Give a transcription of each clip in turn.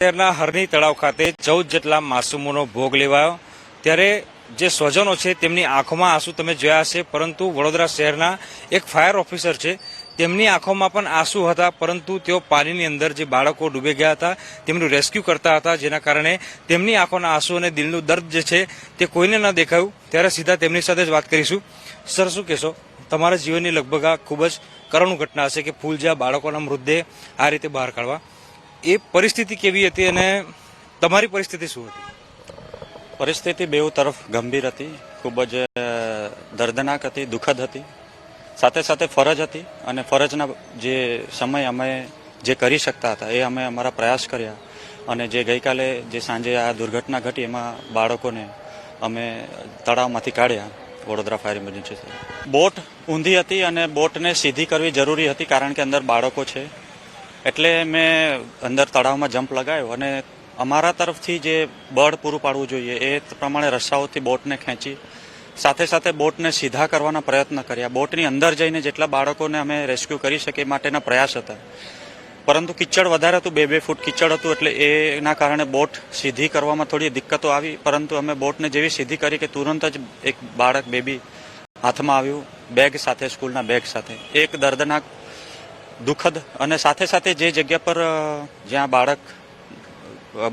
શહેરના હરની તળાવ ખાતે ચૌદ જેટલા માસૂમોનો ભોગ લેવાયો. ત્યારે જે સ્વજનો છે તેમની આંખોમાં આંસુ તમે જોયા હશે, પરંતુ વડોદરા શહેરના એક ફાયર ઓફિસર છે, તેમની આંખોમાં પણ આંસુ હતા, પરંતુ તેઓ પાણીની અંદર જે બાળકો ડૂબી ગયા હતા, તેમનું રેસ્ક્યુ કરતા હતા, જેના કારણે તેમની આંખોના આંસુ અને દિલનું દર્દ જે છે તે કોઈને ન દેખાયું. ત્યારે સીધા તેમની સાથે જ વાત કરીશું. સર, શું કહેશો? તમારા જીવનની લગભગ આ ખૂબ જ કરુણ ઘટના હશે કે ફૂલ જ્યાં બાળકોના મૃતદેહ આ રીતે બહાર કાઢવા એ પરિસ્થિતિ કેવી હતી અને તમારી પરિસ્થિતિ શું હતી? પરિસ્થિતિ બેઉ તરફ ગંભીર હતી, ખૂબ જ દર્દનાક હતી, દુઃખદ હતી. સાથે સાથે ફરજ હતી અને ફરજના જે સમય અમે જે કરી શકતા હતા એ અમે અમારા પ્રયાસ કર્યા અને જે ગઈકાલે જે સાંજે આ દુર્ઘટના ઘટી એમાં બાળકોને અમે તળાવમાંથી કાઢ્યા, વડોદરા ફાયર ઇમરજન્સી બોટ ઊંધી હતી અને બોટને સીધી કરવી જરૂરી હતી કારણ કે અંદર બાળકો છે. એટલે મેં અંદર તળાવમાં જમ્પ લગાવ્યો અને અમારા તરફથી જે બળ પૂરું પાડવું જોઈએ એ પ્રમાણે રસ્સાઓથી બોટને ખેંચી, સાથે સાથે બોટને સીધા કરવાના પ્રયત્ન કર્યા. બોટની અંદર જઈને જેટલા બાળકોને અમે રેસ્ક્યુ કરી શકીએ માટેના પ્રયાસ હતા. પરંતુ કિચડ વધારે હતું, બે બે ફૂટ કિચડ હતું એટલે એના કારણે બોટ સીધી કરવામાં થોડી દિક્કતો આવી. પરંતુ અમે બોટને જેવી સીધી કરી કે તુરંત જ એક બાળક બેબી હાથમાં આવ્યું, બેગ સાથે, સ્કૂલના બેગ સાથે. એક દર્દનાક દુઃખદ અને સાથે સાથે જે જગ્યા પર જ્યાં બાળક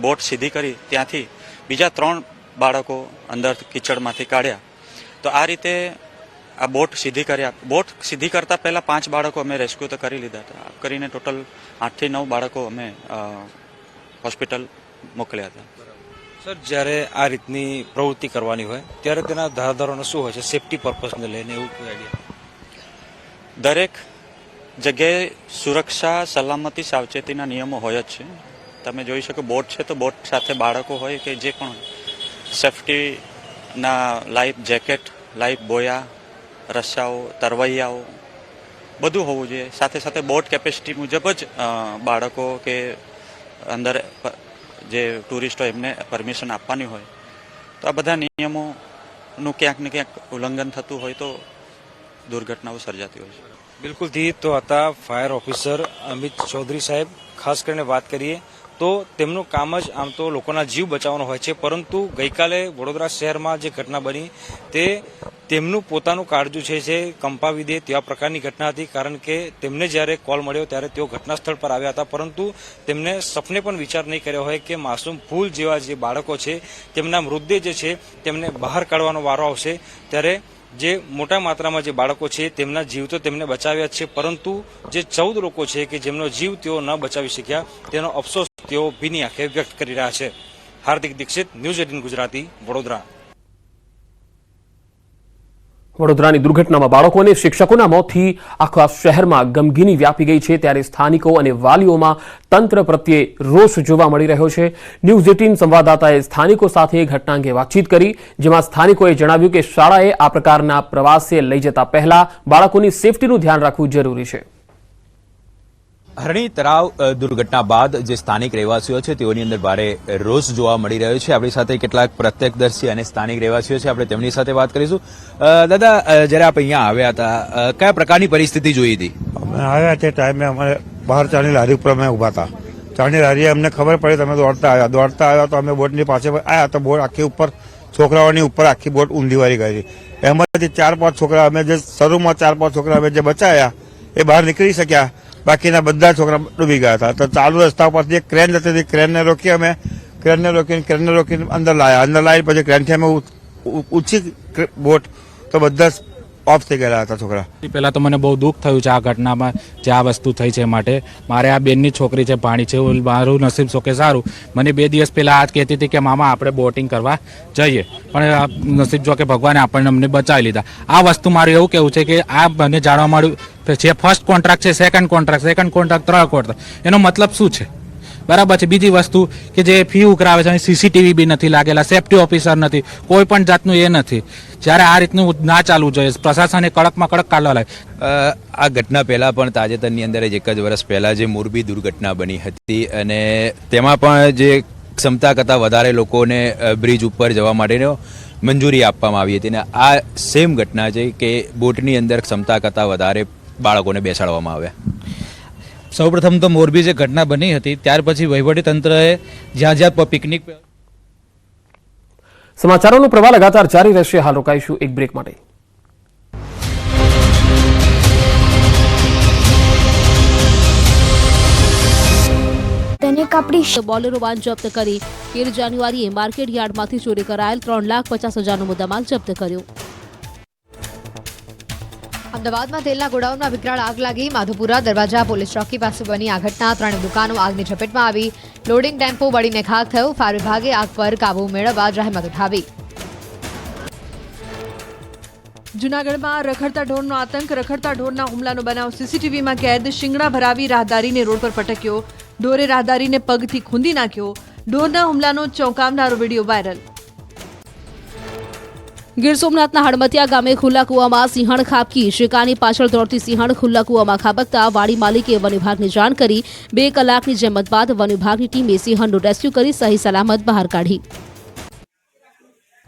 બોટ સીધી કરી ત્યાંથી બીજા ત્રણ બાળકો અંદર કિચડમાંથી કાઢ્યા. તો આ રીતે આ બોટ સીધી કર્યા. બોટ સીધી કરતાં પહેલાં પાંચ બાળકો અમે રેસ્ક્યુ તો કરી લીધા હતા. કરીને ટોટલ આઠથી નવ બાળકો અમે હોસ્પિટલ મોકલ્યા હતા. સર જ્યારે આ રીતની પ્રવૃત્તિ કરવાની હોય ત્યારે તેના ધારાધારોને શું હોય છે? સેફટી પર્પઝને લઈને એવું કોઈ આઈડિયા? દરેક જગ્યાએ સુરક્ષા, સલામતી, સાવચેતીના નિયમો હોય જ છે. તમે જોઈ શકો, બોટ છે તો બોટ સાથે બાળકો હોય કે જે પણ સેફટીના લાઈફ જેકેટ, લાઈફ બોયા રસ્સાઓ તરવૈયાઓ, બધું હોવું જોઈએ. સાથે સાથે બોટ કેપેસિટી મુજબ જ બાળકો કે અંદર જે ટુરિસ્ટ હોય એમને પરમિશન આપવાની હોય. તો આ બધા નિયમોનું ક્યાંક ને ક્યાંક ઉલ્લંઘન થતું હોય તો દુર્ઘટનાઓ સર્જાતી હોય છે. બિલકુલથી તો હતા ફાયર ઓફિસર અમિત ચૌધરી સાહેબ. ખાસ કરીને વાત કરીએ તો તેમનું કામ જ આમ તો લોકોના જીવ બચાવવાનો હોય છે, પરંતુ ગઈકાલે વડોદરા શહેરમાં જે ઘટના બની તે તેમનું પોતાનું કાળજું છે, જે કંપાવી દે તેવા પ્રકારની ઘટના હતી. કારણ કે તેમને જ્યારે કોલ મળ્યો ત્યારે તેઓ ઘટના સ્થળ પર આવ્યા હતા, પરંતુ તેમને સપને પણ વિચાર નહીં કર્યો હોય કે માસૂમ ફૂલ જેવા જે બાળકો છે, તેમના મૃતદેહ જે છે, તેમને બહાર કાઢવાનો વારો આવશે. ત્યારે જે મોટા માત્રામાં જે બાળકો છે, તેમના જીવ તો તેમને બચાવ્યા છે, પરંતુ જે ચૌદ લોકો છે કે જેમનો જીવ તેઓ ન બચાવી શક્યા, તેનો અફસોસ તેઓ ભીની આંખે વ્યક્ત કરી રહ્યા છે. Hardik Dixit, news eighteen Gujarati, Vadodara. વડોદરાની દુર્ઘટનામાં બાળકો અને શિક્ષકોના મોતથી આખા શહેરમાં ગમગીની વ્યાપી ગઈ છે. ત્યારે સ્થાનિકો અને વાલીઓમાં તંત્ર પ્રત્યે રોષ જોવા મળી રહ્યો છે. ન્યૂઝ એટીન સંવાદદાતાએ સ્થાનિકો સાથે ઘટના અંગે વાતચીત કરી. જેમાં સ્થાનિકોએ જણાવ્યું કે શાળાએ આ પ્રકારના પ્રવાસે લઈ જતા પહેલા બાળકોની સેફટીનું ધ્યાન રાખવું જરૂરી છે. હરણી તળાવ દુર્ઘટના બાદ જે સ્થાનિક રહેવાસીઓ છે તેઓની અંદર ભારે રોષ જોવા મળી રહ્યો છે. આપણી સાથે કેટલાક પ્રત્યક્ષદર્શી અને સ્થાનિક રહેવાસીઓ છે. આપણે તેમની સાથે વાત કરીશું. દાદા જ્યારે આપ અહીંયા આવ્યા હતા કયા પ્રકારની પરિસ્થિતિ જોઈ હતી? અમે આવ્યા તે ટાઈમે અમારે બહાર ચાની લારી ઉપર અમે ઊભા હતા. ચાની લારીએ અમને ખબર પડી, તમે દોડતા આવ્યા. દોડતા આવ્યા તો અમે બોટની પાસે આવ્યા તો બોટ આખી ઉપર, છોકરાઓની ઉપર આખી બોટ ઊંધી કરી એમાંથી ચાર પાંચ છોકરા અમે જે શરૂમાં ચાર પાંચ છોકરા અમે જે બચાયા, એ બહાર નીકળી શક્યા. બાકીના બધા છોકરા ડૂબી ગયા હતા તો ચાલુ રસ્તા પરથી એક ક્રેન જતી હતી ક્રેનને રોકી અમે ક્રેનને રોકીને ક્રેનને રોકીને અંદર લાયા અંદર લાવી પછી ક્રેનથી અમે ઉ- ઉ- ઊંચી ક્રે- બોટ તો બધા ઓફ થઈ ગયેલા હતા છોકરા. પહેલા તો મને બહુ દુઃખ થયું છે આ ઘટનામાં જે આ વસ્તુ થઈ છે માટે. મારે આ બેનની છોકરી છે, ભાણી છે મારું નસીબ છો સારું. મને બે દિવસ પહેલા આજ કહેતી હતી કે, મામા, આપણે બોટિંગ કરવા જઈએ. પણ નસીબ જો કે ભગવાને આપણને અમને બચાવી લીધા. આ વસ્તુ મારું એવું કેવું છે કે, આ મને જાણવા મળ્યું જે ફર્સ્ટ કોન્ટ્રાક્ટ છે સેકન્ડ કોન્ટ્રાક્ટ સેકન્ડ કોન્ટ્રાક્ટ ત્રણ કોન્ટ્રાક્ટ એનો મતલબ શું છે? બરાબર છે. બીજી વસ્તુ કે જે ફી ઉકરાવે છે સીસીટીવી બી નથી લાગેલા સેફટી ઓફિસર નથી, કોઈ પણ જાતનું એ નથી. જ્યારે આ રીતનું ના ચાલવું જોઈએ, પ્રશાસને કડકમાં કડક કાઢવા લાગે આ ઘટના પહેલાં પણ તાજેતરની અંદર જ એક જ વર્ષ પહેલાં જે મોરબી દુર્ઘટના બની હતી અને તેમાં પણ જે ક્ષમતા કરતાં વધારે લોકોને બ્રિજ ઉપર જવા માટેનો મંજૂરી આપવામાં આવી હતી. અને આ સેમ ઘટના છે કે બોટની અંદર ક્ષમતા કરતાં વધારે બાળકોને બેસાડવામાં આવ્યા. સૌપ્રથમ તો મોરબી જે ઘટના બની હતી ત્યાર પછી વહીવટી તંત્રએ જ્યાં જ્યાં પિકનિક સમાચારોનો પ્રવાહ લગાતાર જારી રહેશે. હાલ રોકાઈશું એક બ્રેક માટે. તેને કાપડી બોલેરો વાન જપ્ત કરી. તેર જાન્યુઆરીએ માર્કેટ યાર્ડમાંથી ચોરી કરાયેલ ત્રણ લાખ પચાસ હજારનો મુદ્દામાલ જપ્ત કર્યો. અમદાવાદમાં તેલના ગોડાઉનમાં વિકરાળ આગ લાગી. માધુપુરા દરવાજા પોલીસ ચોકી પાસે બની આ ઘટના. ત્રણ દુકાનો આગની ઝપેટમાં આવી. લોડિંગ ટેમ્પો બળીને ખાક થયો. ફાયર વિભાગે આગ પર કાબુ મેળવવા જહેમત ઉઠાવી જૂનાગઢમાં રખડતા ઢોરનો આતંક. રખડતા ઢોરના હુમલાનો બનાવ સીસીટીવીમાં કેદ. શિંગડા ભરાવી રાહદારીને રોડ પર પટક્યો. ઢોરે રાહદારીને પગથી ખૂંદી નાખ્યો. ઢોરના હુમલાનો ચોંકાવનારો વીડિયો વાયરલ. ગીર સોમનાથના હડમતિયા ગામે ખુલ્લા કુવામાં સિંહણ ખાબકી. શિકાની પાછળ દોડતી સિંહણ ખુલ્લા કુવામાં ખાબકતા વાડી માલિકે વન વિભાગને જાણ કરી બે કલાકની જેમત બાદ વન વિભાગની ટીમે સિંહણનું રેસ્ક્યુ કરી સહી સલામત બહાર કાઢી.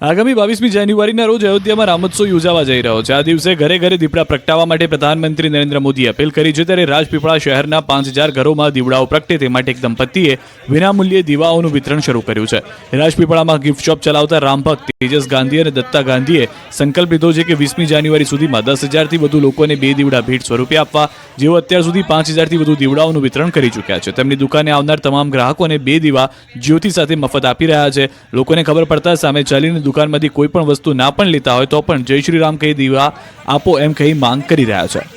આગામી બાવીસમી જાન્યુઆરીના રોજ અયોધ્યામાં રામોત્સવ યોજાવા જઈ રહ્યો છે. આ દિવસે ઘરે ઘરે દીપડા પ્રગટાવવા માટે પ્રધાનમંત્રી નરેન્દ્ર મોદીએ અપીલ કરી છે. ત્યારે રાજપીપળા શહેરના પાંચ હજાર ઘરોમાં દીવડાઓ પ્રગટે તે માટે એક દંપતીએ વિનામૂલ્યે દીવાઓનું વિતરણ શરૂ કર્યું છે. રાજપીપળામાં ગિફ્ટ શોપ ચલાવતા રામભક્ત તેજસ ગાંધી અને દત્તા ગાંધીએ સંકલ્પ લીધો છે કે વીસમી જાન્યુઆરી સુધીમાં દસ હજારથી વધુ લોકોને બે દીવડા ભેટ સ્વરૂપે આપવા, જેઓ અત્યાર સુધી પાંચ હજારથી વધુ દીવડાઓનું વિતરણ કરી ચૂક્યા છે. તેમની દુકાને આવનાર તમામ ગ્રાહકોને બે દીવા જ્યોતિ સાથે મફત આપી રહ્યા છે. લોકોને ખબર પડતા સામે ચાલીને દુકાનમાંથી કોઈ પણ વસ્તુ ના પણ લેતા હોય તો પણ જય શ્રી રામ કહી દીવા આપો એમ કહી માંગ કરી રહ્યા છે.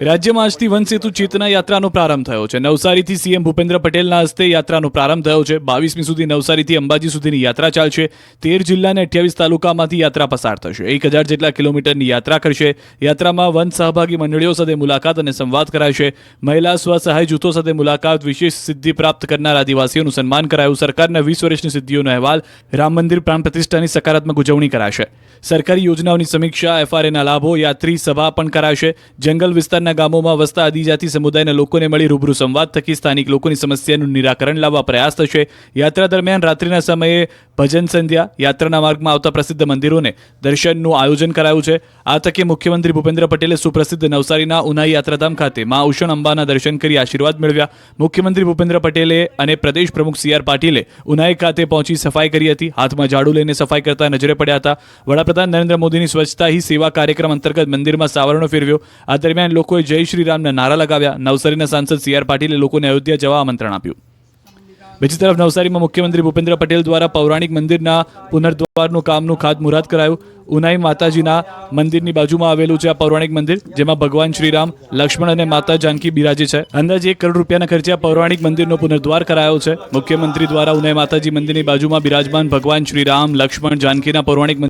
રાજ્યમાં આજથી વન સેતુ ચેતના યાત્રાનો પ્રારંભ થયો છે. નવસારીથી સીએમ ભૂપેન્દ્ર પટેલના હસ્તે યાત્રાનો પ્રારંભ થયો છે. બાવીસમી સુધી નવસારીથી અંબાજી સુધીની યાત્રા ચાલશે. તેર જિલ્લાને અઠ્યાવીસ તાલુકામાંથી યાત્રા પસાર થશે. એક હજાર જેટલા કિલોમીટરની યાત્રા કરશે. યાત્રામાં વન સહભાગી મંડળીઓ સાથે મુલાકાત અને સંવાદ કરાશે. મહિલા સ્વસહાય જૂથો સાથે મુલાકાત, વિશેષ સિદ્ધિ પ્રાપ્ત કરનાર આદિવાસીઓનું સન્માન કરાયું. સરકારના વીસ વર્ષની સિદ્ધિઓનો અહેવાલ રામ મંદિર પ્રાણ પ્રતિષ્ઠાની સકારાત્મક ઉજવણી કરાશે. સરકારી યોજનાઓની સમીક્ષા, એફઆરએના લાભો, યાત્રી સભા પણ કરાશે. જંગલ વિસ્તારના ગામોમાં વસતા આદિજાતિ સમુદાયના લોકોને મળી રૂબરૂ સંવાદ થકી સ્થાનિક લોકોની સમસ્યાનું નિરાકરણ લાવવા પ્રયાસ થશે. યાત્રા દરમિયાન રાત્રિના સમયે ભજન સંધ્યા, યાત્રાના માર્ગમાં આવતા પ્રસિદ્ધ મંદિરોને દર્શનનું આયોજન કરાયું છે. આ તકે મુખ્યમંત્રી ભૂપેન્દ્ર પટેલે સુપ્રસિદ્ધ નવસારીના ઉનાઈ યાત્રાધામ ખાતે મા ઉષણ અંબાના દર્શન કરી આશીર્વાદ મેળવ્યા. મુખ્યમંત્રી ભૂપેન્દ્ર પટેલે અને પ્રદેશ પ્રમુખ સી આર પાટીલે ઉનાઈ ખાતે પહોંચી સફાઈ કરી હતી. હાથમાં ઝાડુ લઈને સફાઈ કરતા નજરે પડ્યા હતા. વડાપ્રધાન નરેન્દ્ર મોદીની સ્વચ્છતા હી સેવા કાર્યક્રમ અંતર્ગત મંદિરમાં સાવરણો ફેરવ્યો. આ દરમિયાન લોકોએ જય શ્રી રામના નારા લગાવ્યા. નવસારીના સાંસદ સી આર પાટીલે લોકોને અયોધ્યા જવા આમંત્રણ આપ્યું. બીજી તરફ નવસારીમાં મુખ્યમંત્રી ભૂપેન્દ્ર પટેલ દ્વારા પૌરાણિક મંદિરના પુનર્દ્વારનું કામનું ખાતમુહૂર્ત કરાયું. ઉનાઈ માતાજીના મંદિરની બાજુમાં આવેલું છે આ પૌરાણિક મંદિર, જેમાં ભગવાન શ્રીરામ લક્ષ્મણ અને માતા જાનકી બિરાજે છે. અંદાજે એક કરોડ રૂપિયાના ખર્ચે આ પૌરાણિક મંદિરનો પુનર્દ્વાર કરાયો છે. મુખ્યમંત્રી દ્વારા ઉનાઈ માતાજી મંદિરની બાજુમાં બિરાજમાન ભગવાન શ્રીરામ લક્ષ્મણ, જાનકીના પૌરાણિક મંદિર